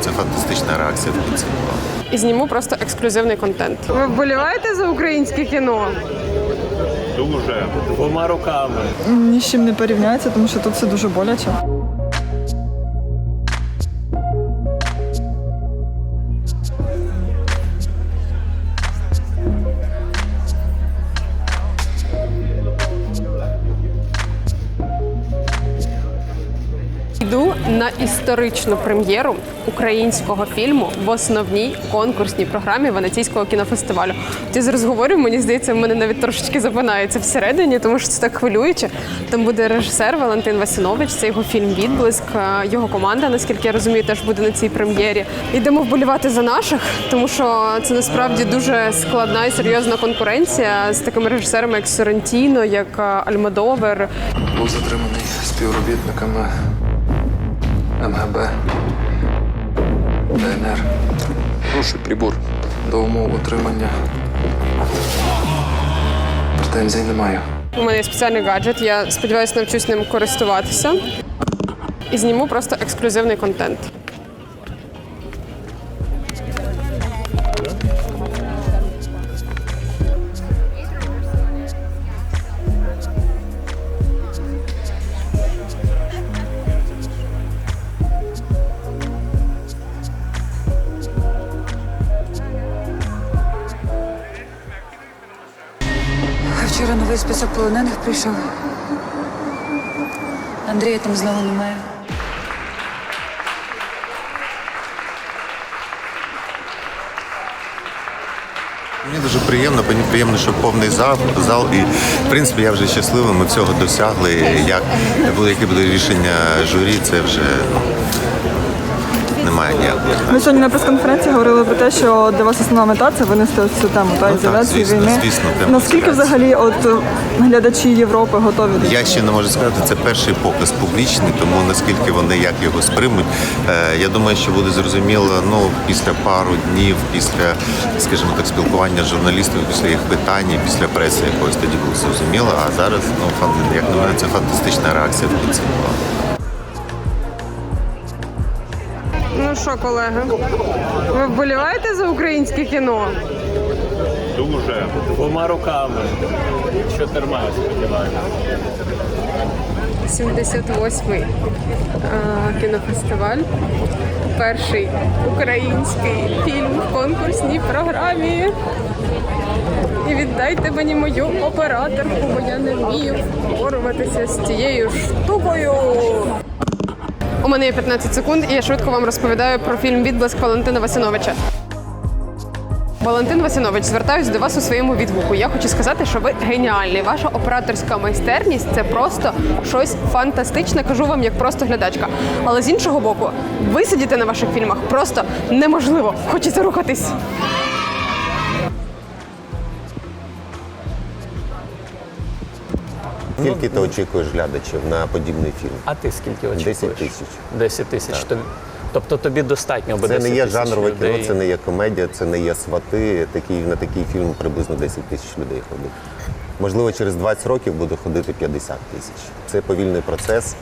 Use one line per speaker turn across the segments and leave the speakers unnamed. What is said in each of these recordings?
це фантастична реакція в кінці була.
І зніму просто ексклюзивний контент. Ви вболіваєте за українське кіно?
Дуже двома руками.
Ні з чим не порівняється, тому що тут все дуже боляче.
Йду на історичну прем'єру українського фільму в основній конкурсній програмі Венеційського кінофестивалю. Ті з розговорів, мені здається, мене навіть трошечки запинається всередині, тому що це так хвилююче. Там буде режисер Валентин Васинович, це його фільм Відблиск. Е, Його команда, наскільки я розумію, теж буде на цій прем'єрі. Йдемо вболівати за наших, тому що це насправді дуже складна і серйозна конкуренція з такими режисерами, як Соррентіно, як е, Альмадовер.
був затриманий співробітниками МГБ, ДНР. Хороший прибор до умов отримання. Претензій немає.
У мене є спеціальний гаджет. Я сподіваюся, навчусь ним користуватися. І зніму просто ексклюзивний контент.
Список полонених прийшов. Андрія там знову немає.
Мені дуже приємно, мені приємно, що повний зал, зал і в принципі я вже щасливий, ми цього досягли. Як буде, яке буде рішення журі, це вже ну, немає.
Ми сьогодні на прес-конференції говорили про те, що для вас основна мета це винести ось цю тему та
Ну, так,
ізоляції
звісно,
війни.
звісно, тема
Наскільки взагалі от глядачі Європи готові до
Я ще не можу сказати, це перший показ публічний, тому наскільки вони як його сприймуть. Е, я думаю, що буде зрозуміло ну, після пару днів, після, скажімо так, спілкування з журналістами, після їх питань, після преси якось тоді буде зрозуміло. А зараз, ну, фан- як на мене, це фантастична реакція в кінці була.
Що, колеги, ви вболіваєте за українське кіно?
Дуже двома руками. Чотирма, сподіваюся.
78-й е, кінофестиваль. Перший український фільм в конкурсній програмі. І віддайте мені мою операторку, бо я не вмію впоруватися з цією штукою. У мене є 15 секунд, і я швидко вам розповідаю про фільм Відблиск Валентина Васиновича. Валентин Васинович, звертаюсь до вас у своєму відгуку. Я хочу сказати, що ви геніальний. Ваша операторська майстерність це просто щось фантастичне. Кажу вам як просто глядачка. Але з іншого боку, висидіти на ваших фільмах просто неможливо. Хочеться рухатись.
Скільки ти очікуєш глядачів на подібний фільм?
А ти скільки очікуєш?
10 тисяч.
10 тисяч. Тобі- Тобто тобі достатньо буде
Це не є жанрове
людей.
кіно, це не є комедія, це не є свати. Такий, на такий фільм приблизно 10 тисяч людей ходить. Можливо, через 20 років буде ходити 50 тисяч. Це повільний процес.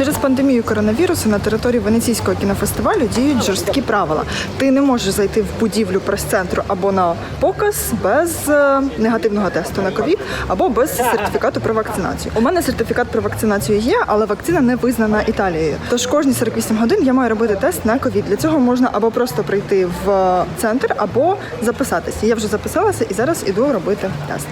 Через пандемію коронавірусу на території Венеційського кінофестивалю діють жорсткі правила. Ти не можеш зайти в будівлю прес-центру або на показ без е, негативного тесту на ковід, або без сертифікату про вакцинацію. У мене сертифікат про вакцинацію є, але вакцина не визнана Італією. Тож кожні 48 годин я маю робити тест на ковід. Для цього можна або просто прийти в центр, або записатися. Я вже записалася і зараз іду робити тест.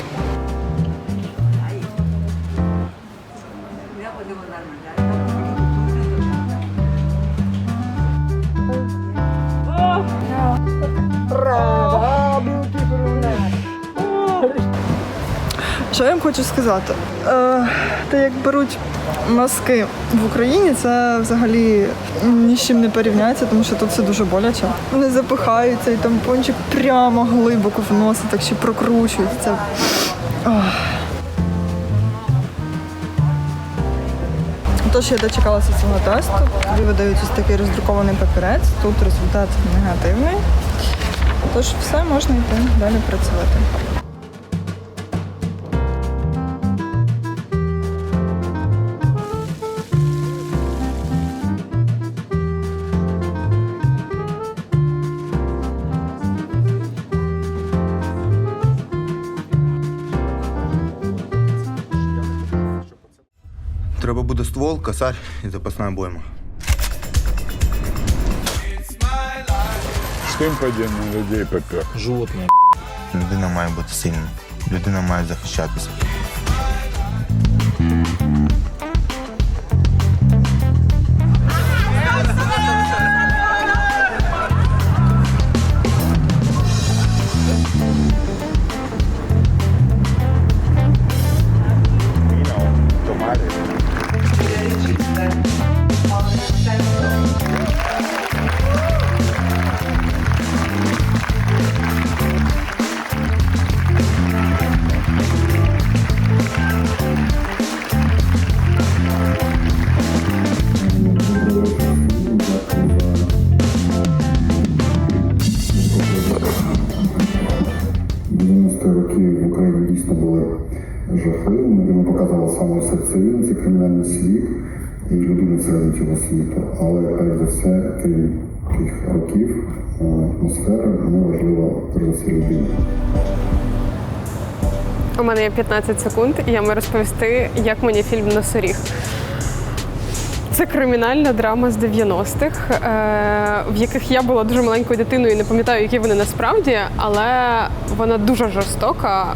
Що я вам хочу сказати? Е, те, як беруть маски в Україні, це взагалі ні з чим не порівняється, тому що тут все дуже боляче. Вони запихаються і там пончик прямо глибоко в носи, так ще прокручують. Це... Тож я дочекалася цього тесту. Тобі видають ось такий роздрукований папірець. Тут результат негативний. Тож все можна йти далі працювати.
Треба буде ствол, косарь і запасна обойма.
З подібне людей попер?
Людина має бути сильна. Людина має захищатися.
Жахливими, показала саме серцевину, це кримінальний світ і людину всередині цього світу. Але перш за все, крім тих років, е, атмосфера не важлива перш за все людина.
У мене є 15 секунд, і я маю розповісти, як мені фільм Носоріг. Це кримінальна драма з 90-х, е, в яких я була дуже маленькою дитиною і не пам'ятаю, які вони насправді, але вона дуже жорстока,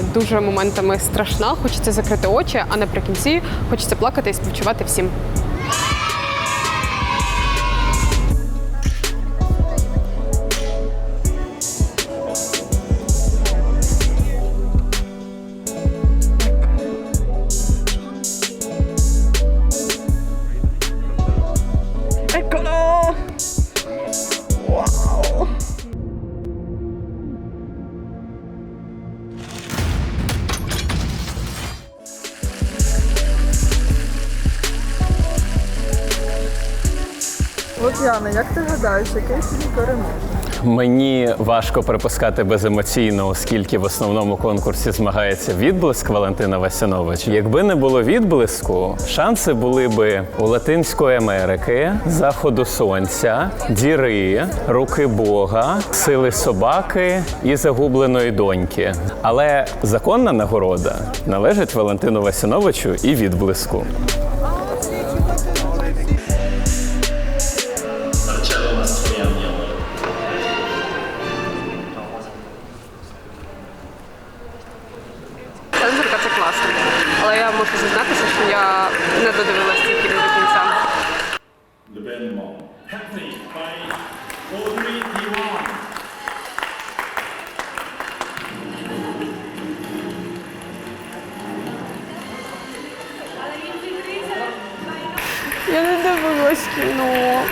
е, дуже моментами страшна. Хочеться закрити очі, а наприкінці хочеться плакати і співчувати всім.
Яна, як ти гадаєш, який фільм переможе?
Мені важко припускати беземоційно, оскільки в основному конкурсі змагається відблиск Валентина Васяновича. Якби не було відблиску, шанси були би у Латинської Америки, заходу сонця, діри, руки Бога, сили собаки і загубленої доньки. Але законна нагорода належить Валентину Васяновичу і відблиску.
Це класно. Але я можу зізнатися, що я не додивилася цей фільм до кінця. Я не дивилась кіно.